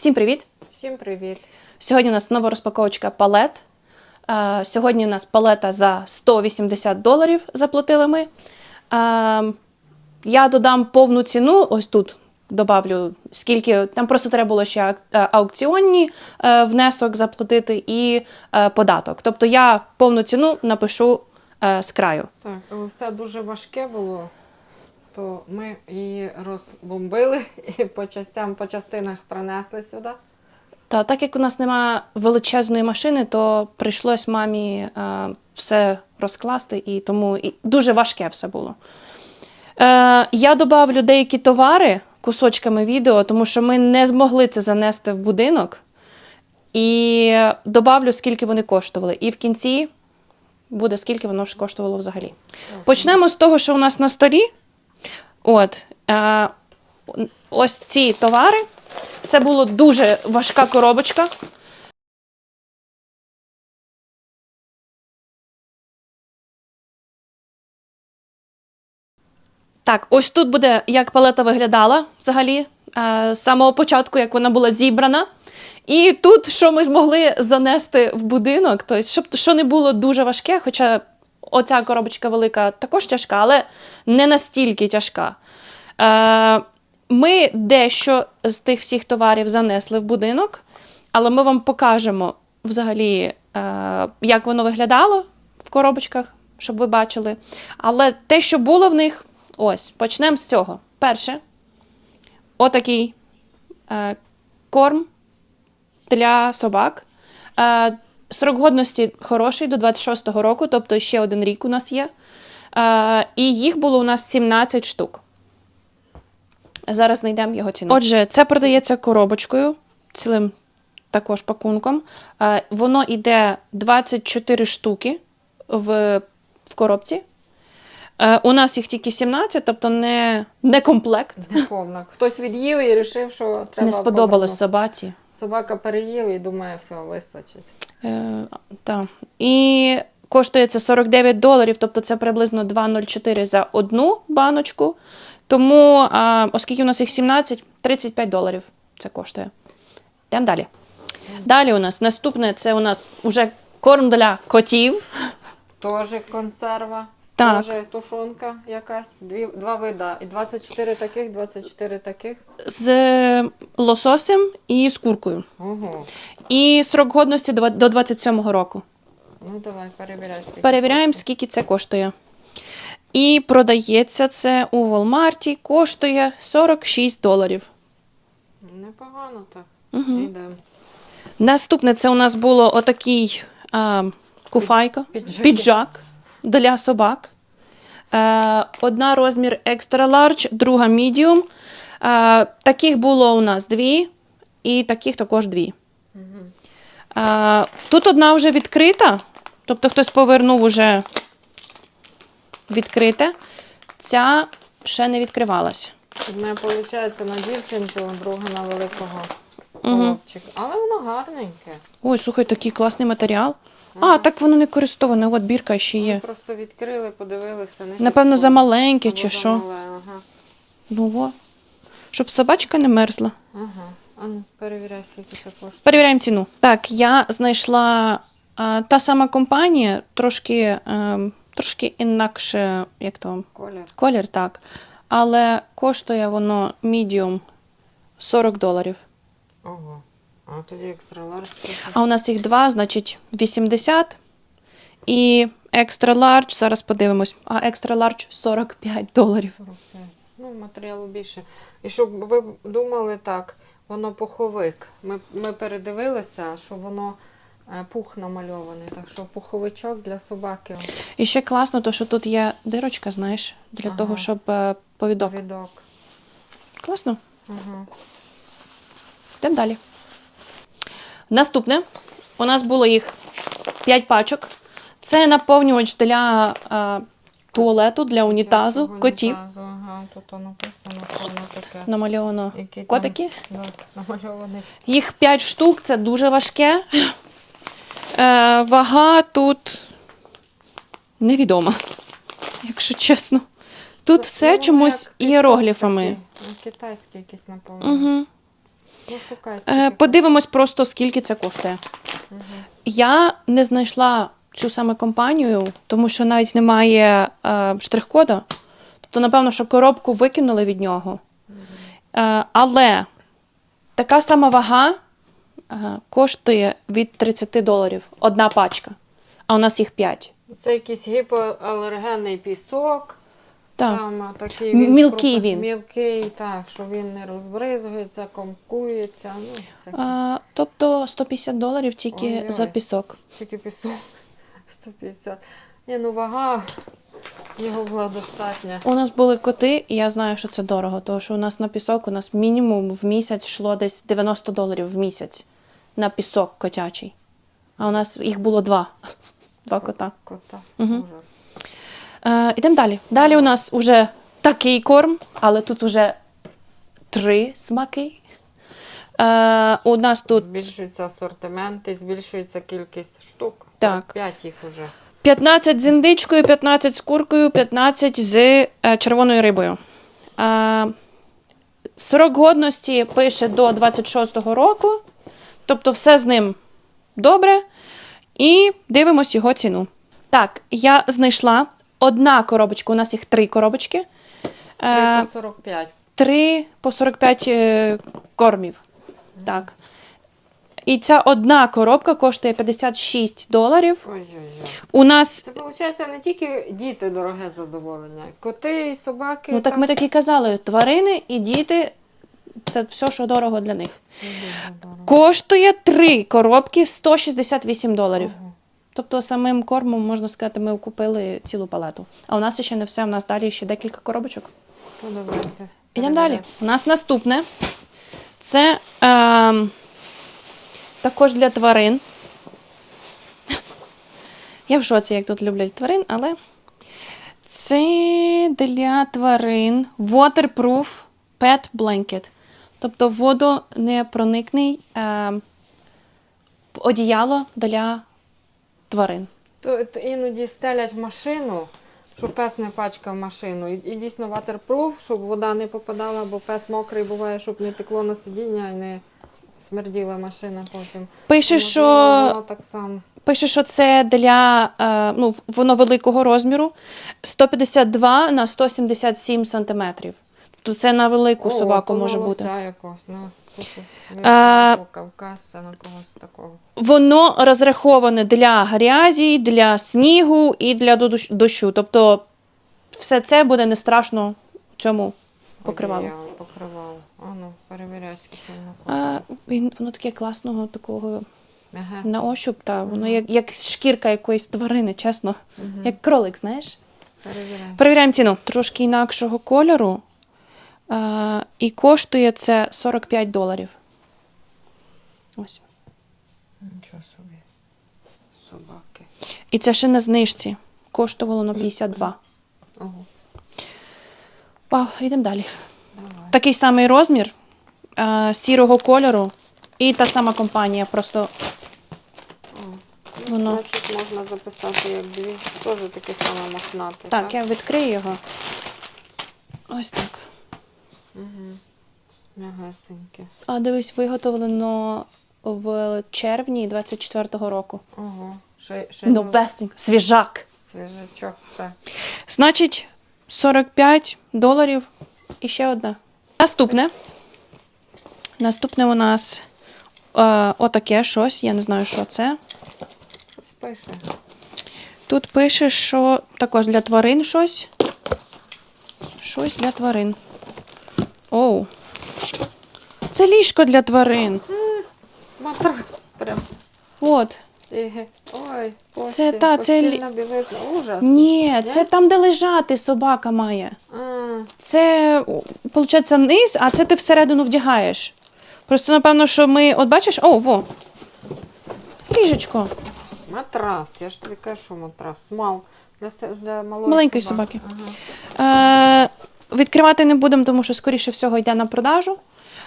Всім привіт! Всім привіт. Сьогодні у нас нова розпаковочка палет. Е, Сьогодні у нас палета за 180 доларів заплатили ми. Е, Я додам повну ціну, ось тут добавлю, скільки там просто треба було ще е, аукціонні внесок заплатити і податок. Тобто я повну ціну напишу з краю. Так, але все дуже важке було, то ми її розбомбили і по частям, по частинах принесли сюди. Та так як у нас немає величезної машини, то прийшлось мамі е, все розкласти, і тому і дуже важке все було. Е, я додавлю деякі товари кусочками відео, тому що ми не змогли це занести в будинок. І добавлю, скільки вони коштували. І в кінці буде, скільки воно ж коштувало взагалі. Почнемо з того, що у нас на столі. От, е, ось ці товари. Це була дуже важка коробочка. Так, ось тут буде, як палета виглядала взагалі, е, з самого початку, як вона була зібрана. І тут, що ми змогли занести в будинок, тобто, щоб що не було дуже важке, хоча оця коробочка велика також тяжка, але не настільки тяжка. Е, ми дещо з тих всіх товарів занесли в будинок, але ми вам покажемо взагалі, е, як воно виглядало в коробочках, щоб ви бачили. Але те, що було в них, ось, почнемо з цього. Перше, отакий е, корм для собак. Е, срок годності хороший до 26-го року, тобто ще один рік у нас є. Е, і їх було у нас 17 штук. Зараз знайдемо його ціну. Отже, це продається коробочкою, цілим також пакунком. Е, воно йде 24 штуки в, в коробці. Е, у нас їх тільки 17, тобто не, не комплект. Повна. Хтось від'їв і вирішив, що треба. не сподобалось повернути. собаці. Собака переїв і думає, все, вистачить. Е, та. І коштує це 49 доларів, тобто це приблизно 2,04 за одну баночку. Тому, а, оскільки у нас їх 17, 35 доларів це коштує. Йдемо далі. Далі у нас наступне це у нас уже корм для котів. Теж консерва. Так. Теж тушонка якась. Дві, два вида. І 24 таких, 24 таких. з лососем і з куркою. Ого. І срок годності до до 27-го року. Ну давай, перевіряй. скільки Перевіряємо, скільки це коштує. І продається це у Walmart, коштує 46 доларів. Непогано так. Угу. Йдемо. Наступне це у нас було отакий а, куфайка, Піджаки. піджак для собак. Е, одна розмір extra large, друга medium. Е, таких було у нас дві, і таких також дві. Е, тут одна вже відкрита, тобто хтось повернув уже відкрите. Ця ще не відкривалась. Одне виходить на дівчинку, друга на великого хлопчика. Але воно гарненьке. Ой, слухай, такий класний матеріал. А, так воно не користоване, от бірка ще Ми є. просто відкрили, подивилися. Не Напевно, замаленьке чи що. Ага. Ну, о. Щоб собачка не мерзла. ага. А ну, перевіряй, скільки це коштує. Перевіряємо ціну. Так, я знайшла а, та сама компанія, трошки, ем, трошки інакше, як то, Колір. колір, так. Але коштує воно medium 40 доларів. Ого. А тоді екстра ларж. А у нас їх два, значить 80. І extra large, зараз подивимось. А extra large 45 доларів. 45. Ну, матеріалу більше. І щоб ви думали так, воно пуховик. Ми, ми передивилися, що воно е, пух намальований. Так що пуховичок для собаки. І ще класно, то що тут є дирочка, знаєш, для Ага. того, щоб е, повідок. Класно. Ага. Йдемо далі. Наступне. У нас було їх 5 пачок. Це наповнювач для е, туалету, для унітазу, Для котів. унітазу, Ага, тут воно написано, що воно таке. Намальовано Які там, котики. Да, намальований. Їх 5 штук, це дуже важке. Е, вага тут невідома, якщо чесно. Тут Це все воно чомусь як іерогліфами. такий, ну, Китайський якийсь. Угу. Ну. Е, подивимось просто, скільки це коштує. Мгм. Я не знайшла цю саме компанію, тому що навіть немає е, штрих-кода. Тобто, напевно, що коробку викинули від нього. Е, але така сама вага е, коштує від 30 доларів одна пачка, а у нас їх 5. Це якийсь гіпоалергенний пісок. Так. Там такий він мілкий крупи- він. Мілкий, так, що він не розбризується, комкується. Ну. Е, тобто 150 доларів тільки Ой-ой. за пісок. Тільки пісок 150. Ні, ну вага його була достатня. У нас були коти, і я знаю, що це дорого, тому що у нас на пісок у нас мінімум в місяць йшло десь 90 доларів в місяць на пісок котячий. А у нас їх було два. Два кота. Кота. Мгм. Ужас. Е, ідемо далі. Далі у нас уже такий корм, але тут уже три смаки. Е, у нас тут Збільшується асортимент і збільшується кількість штук. Так. 5 їх вже. 15 з індичкою, 15 з куркою, 15 з е, червоною рибою. Е, срок годності пише до 26-го року. Тобто все з ним добре. І дивимось його ціну. Так, я знайшла одна коробочка, у нас їх три коробочки. 3 Е, по 45. 3 по 45 е, кормів. Так. І ця одна коробка коштує 56 доларів. Ой-ой-ой. У нас Це виходить не тільки діти дороге задоволення, коти і собаки. Ну так ми так і казали: тварини і діти це все, що дорого для них. Дорого. Коштує три коробки 168 доларів. Ого. Тобто самим кормом, можна сказати, ми купили цілу палету. А у нас ще не все, у нас далі ще декілька коробочок. Ну, давайте. Ідемо далі. У нас наступне. Це ем, також для тварин. Я в шоці, як тут люблять тварин, але це для тварин waterproof pet blanket. Тобто водонепроникний ем, одіяло для тварин. То, то іноді стелять в машину, щоб пес не пачкав машину. І, і дійсно ватерпруф, щоб вода не попадала, бо пес мокрий буває, щоб не текло на сидіння і не смерділа машина потім. Пише, Можливо, що Воно так само. Пише, що це для е, ну, воно великого розміру 152 на 177 сантиметрів. Тобто це на велику О, собаку може бути. якось, на кусу. А, Кавказця, на когось такого. Воно розраховане для грязі, для снігу і для дощ- дощу. Тобто все це буде не страшно цьому покривалу. Одіяло, Покривало. А ну, перевіряй, скільки воно він, воно таке класного такого Ага. на ощуп, та воно як, як шкірка якоїсь тварини, чесно. Мгм. Як кролик, знаєш? Перевіряй. Перевіряємо ціну. Трошки інакшого кольору. Е, і коштує це 45 доларів. Ось. Нічого собі. Собаки. І це ще на знижці. Коштувало на 52. Ого, Вау, йдемо далі. давай. Такий самий розмір е, сірого кольору. І та сама компанія. Просто Воно. Значить, можна записати як дві. Теж таке саме мохнате. так, я відкрию його. Ось так. Угу. А дивись, виготовлено в червні 24-го року. Ого. Ще, ще Новесенько, свіжак. свіжачок. Так. Значить, 45 доларів і ще одна. Наступне. Наступне у нас е, отаке щось. Я не знаю, що це. Щось пише. Тут пише, що також для тварин щось. Щось для тварин. Оу. Це ліжко для тварин. Матрас. Прям. От. Ой, постіль, Це та, це лі- постільна білизна. Ужас. Ні, це там, де лежати собака має. А, Це, виходить, низ, а це ти всередину вдягаєш. Просто, напевно, що ми. От бачиш, о, во. Ліжечко. матрас. Я ж тобі кажу, що матрас. Мал. Для, се- для малої Маленької собаки. собаки. Ага. Е, відкривати не будемо, тому що, скоріше всього, йде на продажу.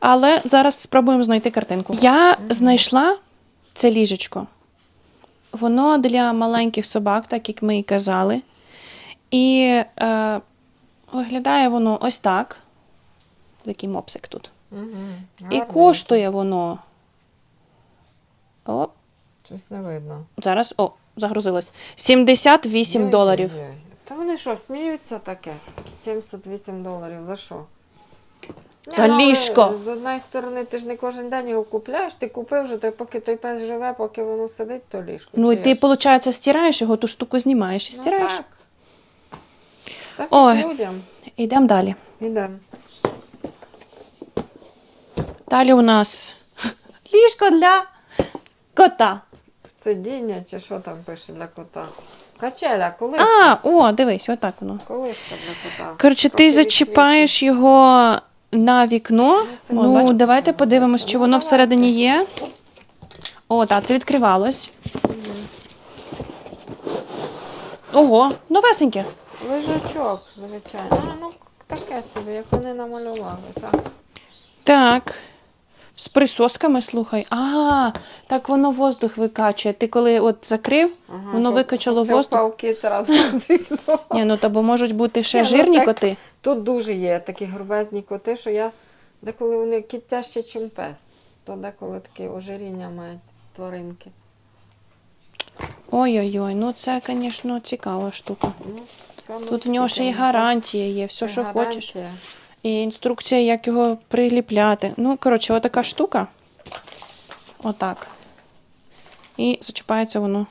Але зараз спробуємо знайти картинку. Я знайшла це ліжечко. Воно для маленьких собак, так як ми і казали. І е, виглядає воно ось так. Який мопсик тут. Угу. І коштує воно. О, Щось не видно. зараз, о, загрузилось. 78 Ой-ой-ой. Та вони що, сміються таке? 78 доларів. За що? За ну, ліжко. З одної сторони, ти ж не кожен день його купляєш, ти купив вже, то поки той пес живе, поки воно сидить, то ліжко. Ну і ти, виходить, стираєш його, ту штуку знімаєш і Ну, стираєш. так. Так Ой. людям. Йдемо далі. Ідемо. Далі у нас ліжко для кота. Сидіння чи що там пише для кота? Качеля, коли? А, о, дивись, отак воно. Колиска для кота. Коротше, ти зачіпаєш його на вікно. Ну, Ну, бачиш, давайте подивимось, чи Ну, воно всередині є. О, так, це відкривалось. Ого, новесеньке. Лежачок, звичайно. А, ну таке собі, як вони намалювали. Так. Так. З присосками, слухай. А, так воно воздух викачує. Ти коли от закрив, Ага, воно щоб- викачало щоб воздух. разом з вікном. Ні, ну та бо можуть бути ще Ні, ну, жирні так. коти. Тут дуже є такі грубезні коти, що я деколи вони кіт тяжче, ніж пес. То деколи таке ожиріння мають тваринки. Ой-ой-ой, ну це, звісно, цікава штука. Ну, така, ну, Тут в нього ще й скільки, гарантія є, все, ну, що гарантія. І інструкція, як його приліпляти. Ну, коротше, отака штука. Отак. І зачіпається воно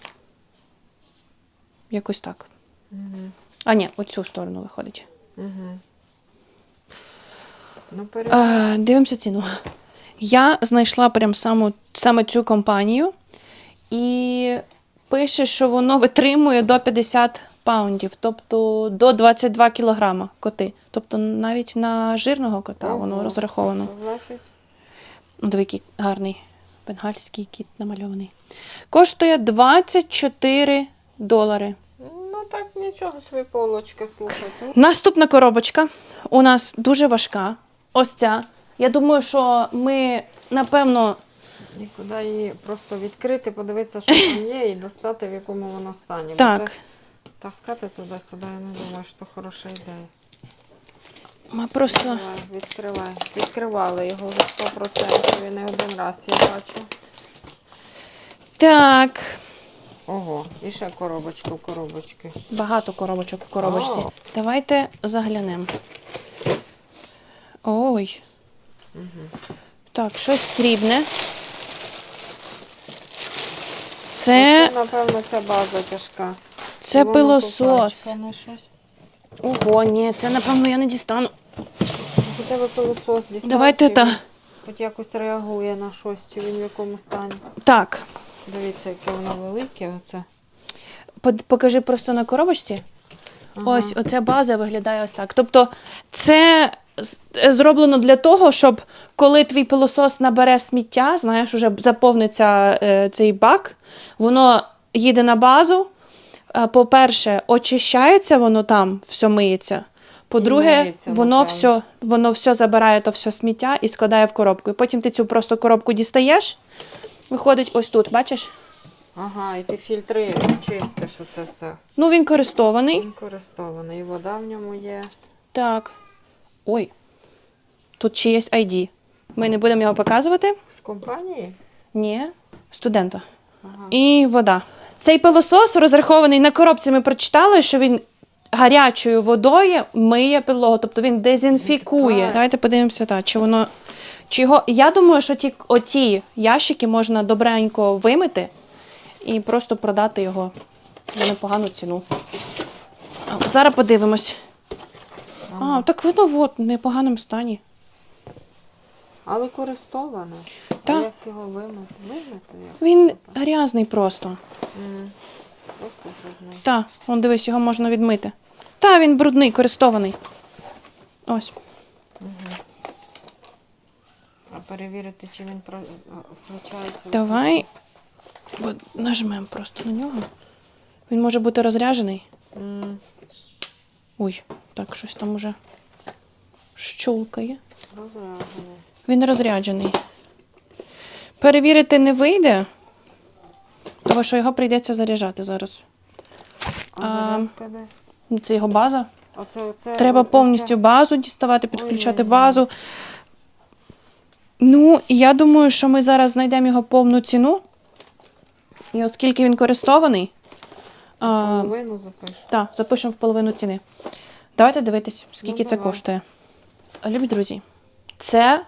якось так. Мгм, А, ні, оцю сторону виходить. мгм. Ну, перед... Е, дивимося ціну. Я знайшла прям саму, саме цю компанію і пише, що воно витримує до 50 паундів, тобто до 22 кілограма коти. Тобто навіть на жирного кота воно розраховано. Значить, Ну, який гарний бенгальський кіт намальований. Коштує 24 долари. ну так нічого собі полочка, слухайте. Наступна коробочка у нас дуже важка. Ось ця. Я думаю, що ми, напевно, Нікуди її просто відкрити, подивитися, що там є, і достати, в якому воно стані. Так. Таскати туди-сюди, я не думаю, що хороша ідея. ми просто. Відкривай. Відкривали його вже 100%, і не один раз я бачу. Так. Ого, і ще коробочка в коробочки. Багато коробочок в коробочці. О. Давайте заглянемо. Ой. Так, щось срібне. Це, Оце, напевно, ця база тяжка. Це воно пилосос. попачкане щось. Ого, ні, це, напевно, я не дістану. У тебе пилосос дістав, Давайте чи та. Хоч якось реагує на щось, чи він в якому стані. Так. Дивіться, яке воно велике. Оце. Под- Покажи просто на коробочці. Ага. Ось оця база виглядає ось так. Тобто, це з- зроблено для того, щоб коли твій пилосос набере сміття, знаєш, уже заповниться е, цей бак, воно їде на базу. По-перше, очищається воно там, все миється. По-друге, миється, воно все, воно все забирає то все сміття і складає в коробку. І потім ти цю просто коробку дістаєш. Виходить ось тут, бачиш? Ага, і ти фільтри чистиш оце все. Ну, він користований. Він користований. І вода в ньому є. Так. Ой. Тут чиєсь ID. Ми не будемо його показувати. З компанії? Ні. Студента. Ага. І вода. Цей пилосос розрахований на коробці. Ми прочитали, що він гарячою водою миє підлогу, тобто він дезінфікує. Давайте подивимося, так, чи воно. Чи його... Я думаю, що ті, оті ящики можна добренько вимити і просто продати його за непогану ціну. Зараз подивимось. А, так воно в непоганому стані. Але користоване. Так. А як його вимити? Вимити? Як? Він грязний просто. М, Просто брудний. Та, он дивись, його можна відмити. Та, він брудний, користований. Ось. А перевірити, чи він про... включається. Давай бо нажмемо просто на нього. Він може бути розряджений. М, Ой, так, щось там уже щолкає. Розряджений. Він розряджений. Перевірити не вийде, тому що його прийдеться заряджати зараз. А, зарядка де? Ну, Це його база. Оце, оце, Треба оце- повністю базу діставати, підключати Ой-ой-ой. базу. Ну, і я думаю, що ми зараз знайдемо його повну ціну. І оскільки він користований, а, Половину запишу. так, запишемо в половину ціни. Давайте дивитись, скільки Ну, це давай. коштує. Любі друзі, це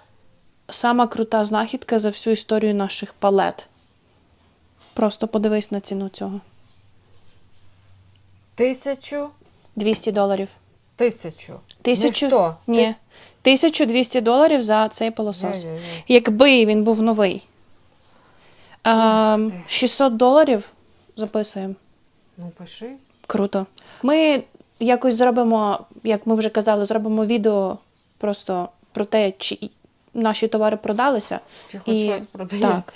сама крута знахідка за всю історію наших палет. Просто подивись на ціну цього. Тисячу. 200 доларів. Тисячу. Тисячу? Не сто. Ні. 1200 доларів за цей пилосос. Ой-ой-ой. Якби він був новий. А, 600 доларів записуємо. Ну, пиши. Круто. Ми якось зробимо, як ми вже казали, зробимо відео просто про те, чи наші товари продалися. Чи хоч І- щось продається. Так.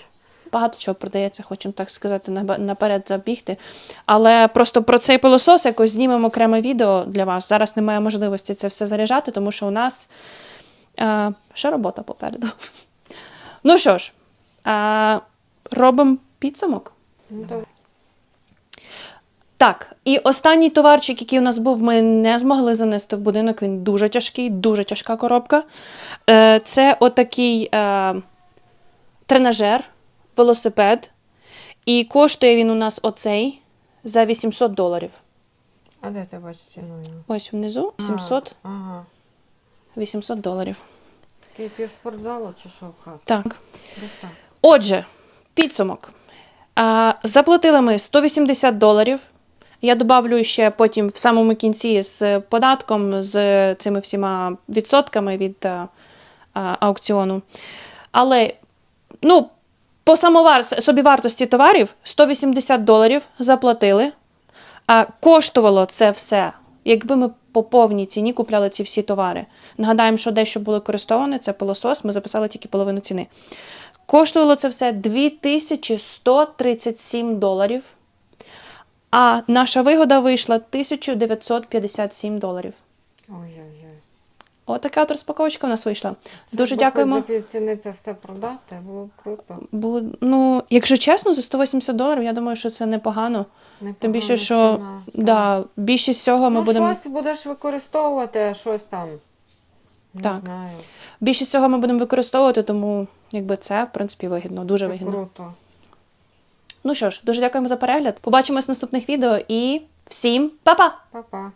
Багато чого продається, хочемо так сказати, наперед забігти. Але просто про цей пилосос якось знімемо окреме відео для вас. Зараз немає можливості це все заряджати, тому що у нас е, ще робота попереду. Ну що ж, е, робимо підсумок. Ну, добре. Так, і останній товарчик, який у нас був, ми не змогли занести в будинок. Він дуже тяжкий, дуже тяжка коробка. Е, Це отакий е, тренажер, велосипед. І коштує він у нас оцей за 800 доларів. А де ти бачиш ціну? Ось внизу 700, Ага. 800 доларів. Такий півспортзалу чи що в хату? Так. Отже, підсумок. Заплатили ми 180 доларів. Я добавлю ще потім в самому кінці з податком, з цими всіма відсотками від а, а, аукціону. Але, ну, по самовар... собівартості товарів 180 доларів заплатили. А коштувало це все, якби ми по повній ціні купляли ці всі товари. Нагадаємо, що дещо було користоване, це пилосос, ми записали тільки половину ціни. Коштувало це все 2137 доларів. А наша вигода вийшла 1957 доларів. Ой-ой-ой. Отака от розпаковочка у нас вийшла. Дуже дякуємо. Півціни це все продати, було б круто. Бо, ну, якщо чесно, за 180 доларів, я думаю, що це непогано. Тим більше, що ціна, да, більшість всього ми ну, будемо. щось будеш використовувати, а щось там. Не Так. знаю. Більшість цього ми будемо використовувати, тому якби це, в принципі, вигідно, дуже Це вигідно. круто. Ну що ж, дуже дякуємо за перегляд. Побачимось в наступних відео і всім па-па! Па-па.